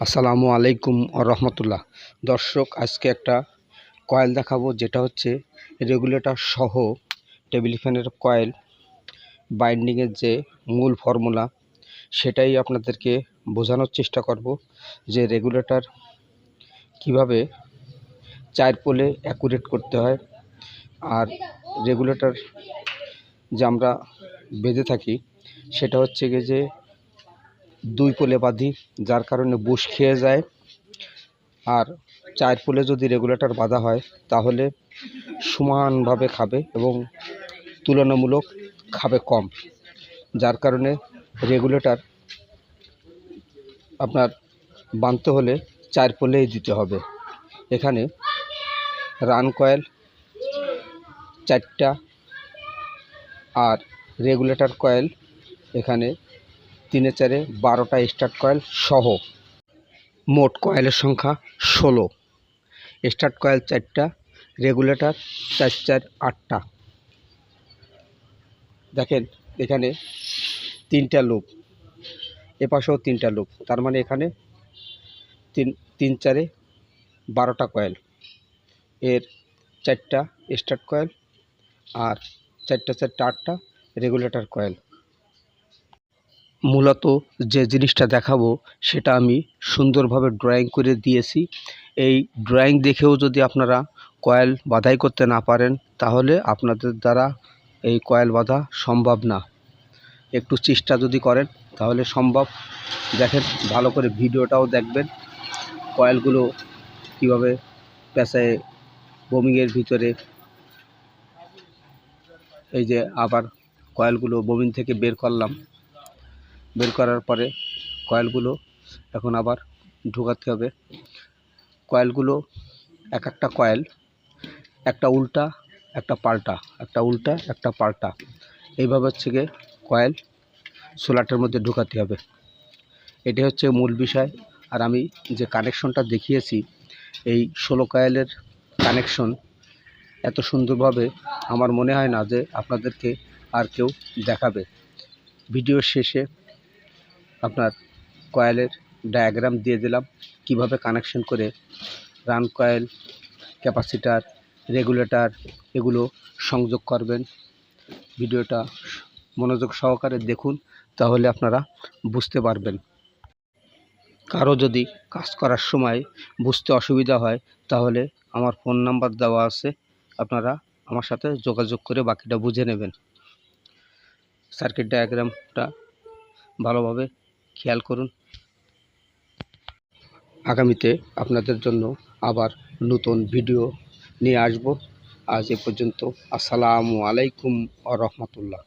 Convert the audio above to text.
আসসালামু আলাইকুম রহমতুল্লাহ। দর্শক, আজকে একটা কয়েল দেখাবো, যেটা হচ্ছে রেগুলেটর সহ টেবিল ফ্যানের কয়েল বাইন্ডিংয়ের যে মূল ফর্মুলা সেটাই আপনাদেরকে বোঝানোর চেষ্টা করব যে রেগুলেটর কীভাবে চার পোলে অ্যাকুরেট করতে হয় আর রেগুলেটর যে আমরা বেঁধে থাকি, সেটা হচ্ছে গিয়ে যে দুই পোলে বাঁধি, যার কারণে বুশ খেয়ে যায়। আর চার পোলে যদি রেগুলেটর বাঁধা হয়, তাহলে সমানভাবে খাবে এবং তুলনামূলক খাবে কম। যার কারণে রেগুলেটর আপনার বাঁধতে হলে চার পোলেই দিতে হবে। এখানে রান কয়েল চারটা আর রেগুলেটর কয়েল এখানে তিনে চারে বারোটা স্টার্ট কয়েল সহ মোট কয়েলের সংখ্যা ষোলো। স্টার্ট কয়েল চারটা, রেগুলেটর চার চার আটটা। দেখেন, এখানে তিনটা লুপ, এপাশেও তিনটা লুপ, তার মানে এখানে তিন তিন চারে বারোটা কয়েল। এর চারটা স্টার্ট কয়েল আর চারটা চারটা আটটা রেগুলেটর কয়েল। মূলত যে জিনিসটা দেখাবো, সেটা আমি সুন্দরভাবে ড্রয়িং করে দিয়েছি। এই ড্রয়িং দেখেও যদি আপনারা কয়েল বাধাই করতে না পারেন, তাহলে আপনাদের দ্বারা এই কয়েল বাঁধা সম্ভব না। একটু চেষ্টা যদি করেন, তাহলে সম্ভব। দেখেন, ভালো করে ভিডিওটাও দেখবেন কয়েলগুলো কীভাবে পেঁচায় বোমিংয়ের ভিতরে। এই যে আবার কয়েলগুলো বোমিং থেকে বের করলাম। বের করার পরে কয়েলগুলো এখন আবার ঢোকাতে হবে। কয়েলগুলো এক একটা কয়েল, একটা উল্টা, একটা পাল্টা, একটা উল্টা, একটা পাল্টা। এইভাবে হচ্ছে গিয়ে কয়েল সোলাটের মধ্যে ঢোকাতে হবে। এটি হচ্ছে মূল বিষয়। আর আমি যে কানেকশনটা দেখিয়েছি, এই ষোলো কয়েলের কানেকশন এত সুন্দরভাবে আমার মনে হয় না যে আপনাদেরকে আর কেউ দেখাবে। ভিডিওর শেষে আপনার কয়েলের ডায়াগ্রাম দিয়ে দিলাম। কীভাবে কানেকশন করে রান কয়েল ক্যাপাসিটার রেগুলেটর এগুলো সংযোগ করবেন। ভিডিওটা মনোযোগ সহকারে দেখুন, তাহলে আপনারা বুঝতে পারবেন। কারও যদি কাজ করার সময় বুঝতে অসুবিধা হয়, তাহলে আমার ফোন নাম্বার দেওয়া আছে। আপনারা আমার সাথে যোগাযোগ করে বাকিটা বুঝে নেবেন। সার্কিট ডায়াগ্রামটা ভালোভাবে খেয়াল করুন। আগামীতে আপনাদের জন্য আবার নতুন ভিডিও নিয়ে আসব। আজ এ পর্যন্ত আসসালামু আলাইকুম আ রহমতুল্লাহ।